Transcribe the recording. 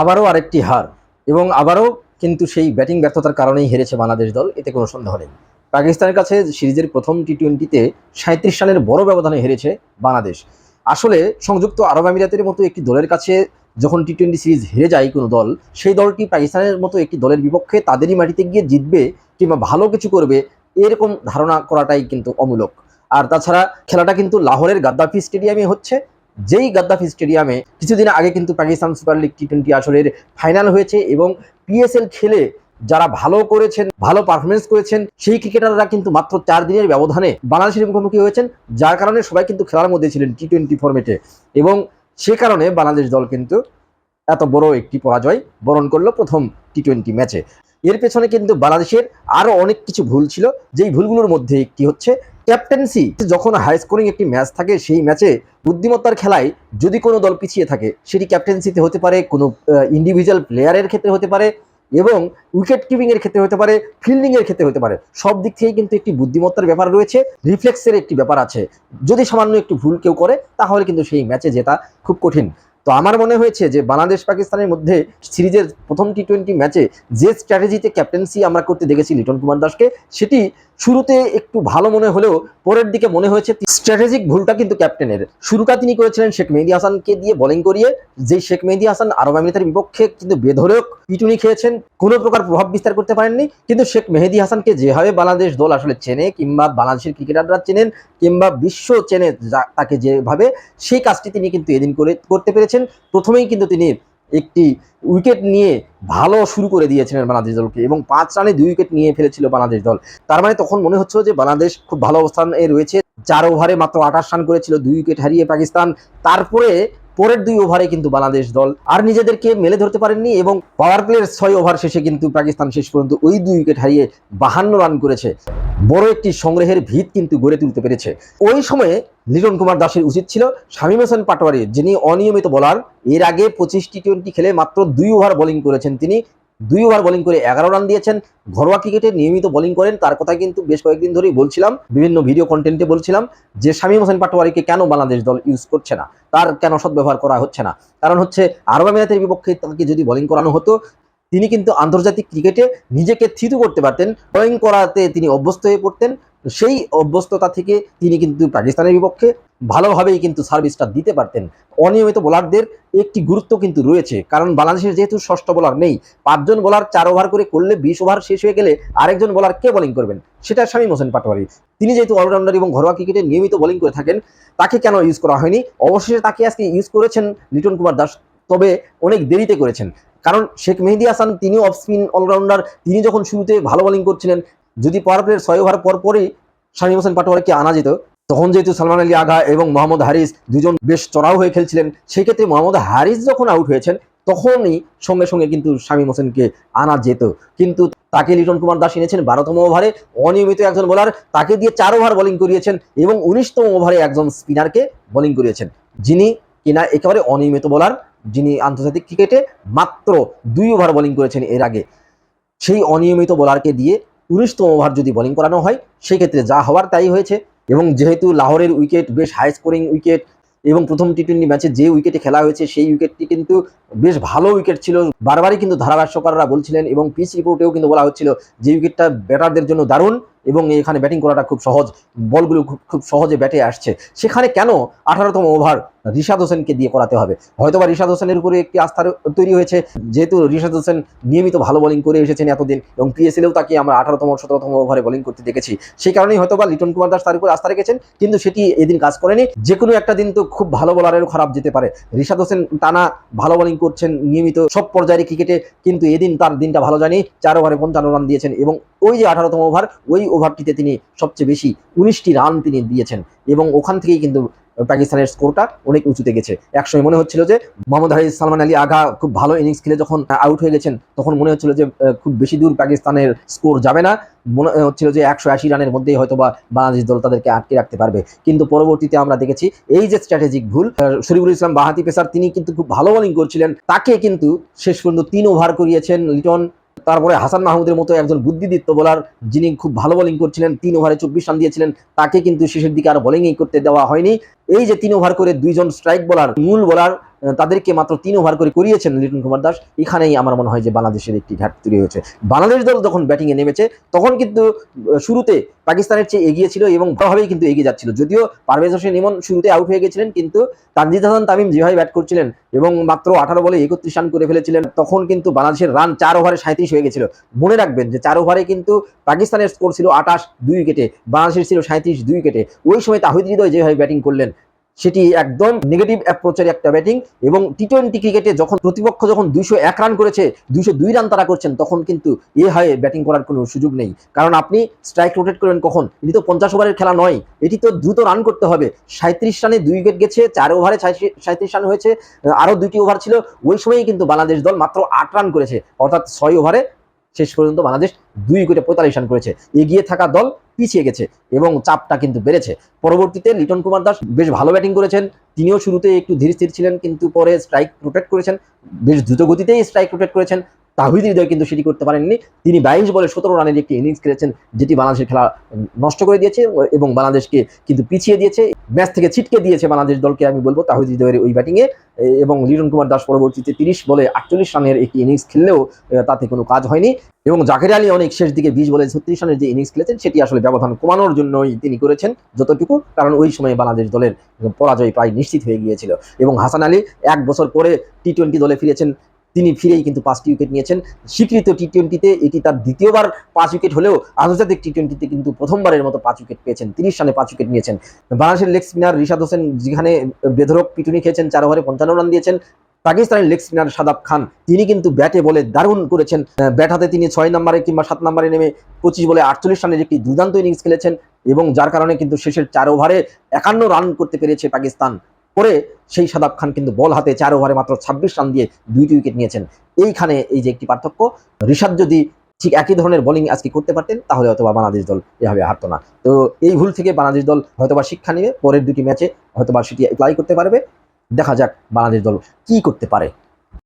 আবারও আরেকটি হার এবং আবারও কিন্তু সেই ব্যাটিং ব্যর্থতার কারণেই হেরেছে বাংলাদেশ দল, এতে কোনো সন্দেহ নেই। পাকিস্তানের কাছে সিরিজের প্রথম টি টোয়েন্টিতে সাঁত্রিশ রানের বড় ব্যবধানে হেরেছে বাংলাদেশ। আসলে সংযুক্ত আরব আমিরাতের মতো একটি দলের কাছে যখন টি টোয়েন্টি সিরিজ হেরে যায় কোনো দল, সেই দলটি পাকিস্তানের মতো একটি দলের বিপক্ষে তাদেরই মাটিতে গিয়ে জিতবে কিংবা ভালো কিছু করবে, এরকম ধারণা করাটাই কিন্তু অমূলক। আর তাছাড়া খেলাটা কিন্তু লাহোরের গাদ্দাফি স্টেডিয়ামে হচ্ছে যেই গাদ্দাফি স্টেডিয়ামে কিছুদিন আগে কিন্তু Pakistan super league T twenty আসরের ফাইনাল হয়েছে এবং পিএসএল খেলে যারা ভালো করেছেন, ভালো পারফরমেন্স করেছেন, সেই ক্রিকেটাররা কিন্তু মাত্র চার দিনের ব্যবধানে বাংলাদেশের মুখোমুখি হয়েছেন, যার কারণে সবাই কিন্তু খেলার মধ্যে ছিলেন টি টোয়েন্টি ফর্মেটে এবং সে কারণে বাংলাদেশ দল কিন্তু এত বড় একটি পরাজয় বরণ করল প্রথম টি টোয়েন্টি ম্যাচে এর পেছনে কিন্তু বাংলাদেশের আরও অনেক কিছু ভুল ছিল, যেই ভুলগুলোর মধ্যে একটি হচ্ছে ক্যাপ্টেন্সি। যখন হাই স্কোরিং একটি ম্যাচ থাকে, সেই ম্যাচে বুদ্ধিমত্তার খেলায় যদি কোনো দল পিছিয়ে থাকে, সেটি ক্যাপ্টেন্সিতে হতে পারে, কোনো ইন্ডিভিজুয়াল প্লেয়ারের ক্ষেত্রে হতে পারে এবং উইকেট কিপিং এর ক্ষেত্রে হতে পারে ফিল্ডিং এর ক্ষেত্রে হতে পারে। সব দিক থেকেই কিন্তু একটি বুদ্ধিমত্তার ব্যাপার রয়েছে রিফ্লেক্সের একটি ব্যাপার আছে। যদি সামান্য একটু ভুল কেউ করে, তাহলে কিন্তু সেই ম্যাচে জেতা খুব কঠিন। তো আমার মনে হয়েছে যে, বাংলাদেশ পাকিস্তানের মধ্যে সিরিজের প্রথম টি টোয়েন্টি ম্যাচে যে স্ট্র্যাটেজিতে ক্যাপ্টেন্সি আমরা করতে দেখেছি লিটন কুমার দাসকে, সেটি শুরুতে একটু ভালো মনে হলেও পরের দিকে মনে হয়েছে স্ট্র্যাটেজিক ভুলটা কিন্তু ক্যাপ্টেনের শুরুটা তিনি করেছিলেন শেখ মেহেদি হাসানকে দিয়ে বোলিং করিয়ে যে শেখ মেহেদি হাসান আরব আমিরাতের বিপক্ষে কিন্তু বেধরক পিটুনি খেয়েছেন, কোনো প্রকার প্রভাব বিস্তার করতে পারেননি, কিন্তু শেখ মেহেদি হাসানকে যেভাবে বাংলাদেশ দল আসলে চেনে, কিংবা বাংলাদেশের ক্রিকেটাররা চেনেন, কিংবা বিশ্ব চেনে তাকে যেভাবে, সেই কাজটি তিনি কিন্তু এদিন করে করতে পেরেছেন। প্রথমেই কিন্তু তিনি একটি উইকেট নিয়ে ভালো শুরু করে দিয়েছিলেন বাংলাদেশ দলকে এবং পাঁচ রানে দুই উইকেট নিয়ে ফেলেছিল বাংলাদেশ দল। তার মানে তখন মনে হচ্ছিল যে বাংলাদেশ খুব ভালো অবস্থানে রয়েছে। চার ওভারে মাত্র আঠাশ রান করেছিল, দুই উইকেট হারিয়ে পাকিস্তান। তারপরে পরের দুই ওভারে কিন্তু বাংলাদেশ দল আর নিজেদেরকে মেলে ধরতে পারেননি এবং পাওয়ার প্লের ছয় ওভার শেষে কিন্তু পাকিস্তান শেষ পর্যন্ত ওই দুই উইকেট হারিয়ে বাহান্ন রান করেছে। বড় একটি সংগ্রহের ভিত কিন্তু গড়ে তুলতে পেরেছে। ওই সময়ে লিটন কুমার দাসের উচিত ছিল শামীম হোসেন পাটোয়ারি, যিনি অনিয়মিত বলার এর আগে পঁচিশ টি টোয়েন্টি খেলে মাত্র দুই ওভার বোলিং করেছেন তিনি। দুই ওভার বোলিং করে এগারো রান দিয়েছেন। ঘরোয়া ক্রিকেটে নিয়মিত বোলিং করেন। তার কথা কিন্তু বেশ কয়েকদিন ধরেই বলছিলাম, বিভিন্ন ভিডিও কন্টেন্টে বলছিলাম যে শামীম হোসেন পাটোয়ারিকে কেন বাংলাদেশ দল ইউজ করছে না? তার কেন সদ্ব্যবহার করা হচ্ছে না? কারণ হচ্ছে আরব আমিরাতের বিপক্ষে তাকে যদি বোলিং করানো হতো, তিনি কিন্তু আন্তর্জাতিক ক্রিকেটে নিজেকে থিতু করতে পারতেন বোলিং করাতে তিনি অভ্যস্ত হয়ে পড়তেন। সেই অভ্যস্ততা থেকে তিনি কিন্তু পাকিস্তানের বিপক্ষে ভালোভাবেই কিন্তু সার্ভিসটা দিতে পারতেন। অনিয়মিত বোলারদের একটি গুরুত্ব কিন্তু রয়েছে, কারণ বাংলাদেশের যেহেতু ষষ্ঠ বোলার নেই, পাঁচজন বোলার চার ওভার করে করলে বিশ ওভার শেষ হয়ে গেলে আরেকজন বোলার কে বোলিং করবেন? সেটা স্বামী হোসেন পাটোয়ারি। তিনি যেহেতু অলরাউন্ডার এবং ঘরোয়া ক্রিকেটে নিয়মিত বোলিং করে থাকেন, তাকে কেন ইউজ করা হয়নি? অবশেষে তাকে আজকে ইউজ করেছেন লিটন কুমার দাস, তবে অনেক দেরিতে করেছেন। কারণ শেখ মেহেদি হাসান, তিনিও অফ স্পিন অলরাউন্ডার তিনি যখন শুরুতে ভালো বোলিং করছিলেন যদি পাওয়ার প্লের ছয় ওভার পর পরই শামীম হোসেন পাটোয়ারিকে আনা যেত, তখন যেহেতু সালমান আলী আগা এবং মোহাম্মদ হারিস দুজন বেশ চড়াও হয়ে খেলছিলেন সেই ক্ষেত্রে মোহাম্মদ হারিস যখন আউট হয়েছেন, তখনই সঙ্গে সঙ্গে কিন্তু শামীম হোসেনকে আনা যেত। কিন্তু তাকে লিটন কুমার দাস এনেছেন বারোতম ওভারে, অনিয়মিত একজন বোলার তাকে দিয়ে চার ওভার বোলিং করিয়েছেন এবং উনিশতম ওভারে একজন স্পিনারকে বোলিং করিয়েছেন। যিনি কিনা একেবারে অনিয়মিত বোলার যিনি আন্তর্জাতিক ক্রিকেটে মাত্র দুই ওভার বোলিং করেছেন এর আগে। সেই অনিয়মিত বোলারকে দিয়ে উনিশতম ওভার যদি বোলিং করানো হয়, সেক্ষেত্রে যা হওয়ার তাই হয়েছে। এবং যেহেতু লাহোরের উইকেট বেশ হাই স্কোরিং উইকেট এবং প্রথম টি টোয়েন্টি ম্যাচে যে উইকেটে খেলা হয়েছে, সেই উইকেটটি কিন্তু বেশ ভালো উইকেট ছিল। বারবারই কিন্তু ধারাভাষ্যকাররা বলছিলেন এবং পিচ রিপোর্টেও কিন্তু বলা হচ্ছিল যে উইকেটটা ব্যাটারদের জন্য দারুণ এবং এখানে ব্যাটিং করাটা খুব সহজ, বলগুলো খুব খুব সহজে ব্যাটে আসছে। সেখানে কেন আঠারোতম ওভার রিশাদ হোসেনকে দিয়ে করাতে হবে? হয়তোবা রিশাদ হোসেনের উপরে একটি আস্থা তৈরি হয়েছে। যেহেতু রিশাদ হোসেন নিয়মিত ভালো বোলিং করে এসেছেন এতদিন এবং পিএসএলেও তাকে আমরা আঠারোতম, সতেরোতম ওভারে বোলিং করতে দেখেছি। সেই কারণেই হয়তোবা লিটন কুমার দাস তার উপর আস্থা রেখেছেন, কিন্তু সেটি এদিন কাজ করেনি। যে কোনো একটা দিন তো খুব ভালো বোলারেরও খারাপ যেতে পারে। রিশাদ হোসেন টানা ভালো বোলিং করছেন নিয়মিত সব পর্যায়ে ক্রিকেটে, কিন্তু এদিন তার দিনটা ভালো জানি চার ওভারে পঞ্চান্ন রান দিয়েছেন এবং ওই যে আঠারোতম ওভার, ওই ওভারটিতে তিনি সবচেয়ে বেশি উনিশটি রান তিনি দিয়েছেন। এবং ওখান থেকেই কিন্তু পাকিস্তানের স্কোরটা অনেক উঁচুতে গেছে। একসময় মনে হচ্ছিল যে মোহাম্মদ হারিস সালমান আলী আগা খুব ভালো ইনিংস খেলে যখন আউট হয়ে গেছেন, তখন মনে হচ্ছিল যে খুব বেশি দূর পাকিস্তানের স্কোর যাবে না। মনে হচ্ছিল যে একশো আশি রানের মধ্যেই হয়তো বা বাংলাদেশ দল তাদেরকে আটকে রাখতে পারবে। কিন্তু পরবর্তীতে আমরা দেখেছি, এই যে স্ট্র্যাটেজিক ভুল শরীফুল ইসলাম, বাহাতি পেসার, তিনি কিন্তু খুব ভালো বোলিং করছিলেন। তাকে কিন্তু শেষ পর্যন্ত তিন ওভার করিয়েছেন লিটন। তারপরে হাসান মাহমুদের মতো একজন বুদ্ধিদীপ্ত বোলার, যিনি খুব ভালো বোলিং করছিলেন, তিন ওভারে চব্বিশ রান দিয়েছিলেন, তাকে কিন্তু শেষের দিকে আর বোলিংই করতে দেওয়া হয়নি। এই যে তিন ওভার করে দুইজন স্ট্রাইক বোলার মূল বোলার তাদেরকে মাত্র তিন ওভার করে করিয়েছেন লিটন কুমার দাস। এখানেই আমার মনে হয় যে বাংলাদেশের একটি ঘাট তৈরি হয়েছে। বাংলাদেশ দল যখন ব্যাটিংয়ে নেমেছে, তখন কিন্তু শুরুতে পাকিস্তানের চেয়ে এগিয়ে ছিল এবং ভাবেই কিন্তু এগিয়ে যাচ্ছিল। যদিও পারভেজ হোসেন ইমন শুরুতে আউট হয়ে গেছিলেন, কিন্তু তানজিদ হাসান তামিম যেভাবে ব্যাট করছিলেন এবং মাত্র আঠারো বলে একত্রিশ রান করে ফেলেছিলেন, তখন কিন্তু বাংলাদেশের রান চার ওভারে সাঁত্রিশ হয়ে গেছিল। মনে রাখবেন যে চার ওভারে কিন্তু পাকিস্তানের স্কোর ছিল আঠাশ দুই উইকেটে, বাংলাদেশের ছিল সাঁত্রিশ দুই উইকেটে। ওই সময় তাহিদ হৃদয় যেভাবে ব্যাটিং করলেন সেটি একদম নেগেটিভ অ্যাপ্রোচের একটা ব্যাটিং এবং টি টোয়েন্টি ক্রিকেটে যখন প্রতিপক্ষ যখন দুইশো এক রান করেছে, দুইশো দুই রান তারা করছেন, তখন কিন্তু এ হয়ে ব্যাটিং করার কোনো সুযোগ নেই। কারণ আপনি স্ট্রাইক রোটেট করবেন কখন? এটি তো পঞ্চাশ ওভারের খেলা নয়। এটি তো দ্রুত রান করতে হবে। সাঁত্রিশ রানে দুই উইকেট গেছে, চার ওভারে সাঁত্রিশ রান হয়েছে। আরও দুটি ওভার ছিল। ওই সময়ই কিন্তু বাংলাদেশ দল মাত্র আট রান করেছে। অর্থাৎ ছয় ওভারে শেষ পর্যন্ত বাংলাদেশ দুই উইকেটে পঁয়তাল্লিশ রান করেছে। এগিয়ে থাকা দল পিছিয়ে গেছে এবং চাপটা কিন্তু বেড়েছে। পরবর্তীতে লিটন কুমার দাস বেশ ভালো ব্যাটিং করেছেন। তিনিও শুরুতে একটু ধীর স্থির ছিলেন, কিন্তু পরে স্ট্রাইক রোটেট করেছেন। বেশ দ্রুত গতিতেই স্ট্রাইক রোটেট করেছেন। তাহিদ হৃদয় কিন্তু সেটি করতে পারেননি। তিনি বাইশ বলে সতেরো রানের একটি ইনিংস খেলেছেন, যেটি বাংলাদেশের খেলা নষ্ট করে দিয়েছে এবং বাংলাদেশকে কিন্তু পিছিয়ে দিয়েছে। ম্যাচ থেকে ছিটকে দিয়েছে বাংলাদেশ দলকে, আমি বলব, তাহিদ হৃদয়ের ওই ব্যাটিংয়ে। এবং লিটন কুমার দাস পরবর্তীতে তিরিশ বলে আটচল্লিশ রানের একটি ইনিংস খেললেও তাতে কোনো কাজ হয়নি। এবং জাকের আলী অনেক শেষ দিকে বিশ বলে ছত্রিশ রানের যে ইনিংস খেলেছেন, সেটি আসলে ব্যবধান কমানোর জন্যই তিনি করেছেন যতটুকু, কারণ ওই সময় বাংলাদেশ দলের পরাজয় প্রায় নিশ্চিত হয়ে গিয়েছিল। এবং হাসান আলী এক বছর পরে টি টোয়েন্টি দলে ফিরেছেন তিনি ফিরেই কিন্তু পাঁচটি উইকেট নিয়েছেন। স্বীকৃত টি টোয়েন্টিতে এটি তার দ্বিতীয়বার পাঁচ উইকেট হলেও আন্তর্জাতিক টি টোয়েন্টিতে কিন্তু প্রথমবারের মতো পাঁচ উইকেট পেয়েছেন। তিরিশ রানে পাঁচ উইকেট নিয়েছেন। বাংলাদেশের লেগ স্পিনার রিশাদ হোসেন যেখানে বেধরক পিটুনি খেয়েছেন, চার ওভারে পঞ্চান্ন রান দিয়েছেন। পাকিস্তানের লেগ স্পিনার সাদাব খান, তিনি কিন্তু ব্যাটে বলে দারুণ করেছেন। ব্যাট হাতে তিনি ছয় নম্বরে কিংবা সাত নম্বরে নেমে পঁচিশ বলে আটচল্লিশ রানের একটি দুর্দান্ত ইনিংস খেলেছেন এবং যার কারণে কিন্তু শেষের চার ওভারে একান্ন রান করতে পেরেছে পাকিস্তান। পরে সেই সাদাব খান কিন্তু বল হাতে চার ওভারে মাত্র ছাব্বিশ রান দিয়ে দুইটি উইকেট নিয়েছেন। এইখানে এই যে একটি পার্থক্য ঋষাদ যদি ঠিক একই ধরনের বোলিং আজকে করতে পারতেন, তাহলে হয়তোবা বাংলাদেশ দল এভাবে হারতো না। তো এই ভুল থেকে বাংলাদেশ দল হয়তোবা শিক্ষা নেবে, পরের দুটি ম্যাচে হয়তোবা সেটি অ্যাপ্লাই করতে পারবে। দেখা যাক বাংলাদেশ দল কি করতে পারে।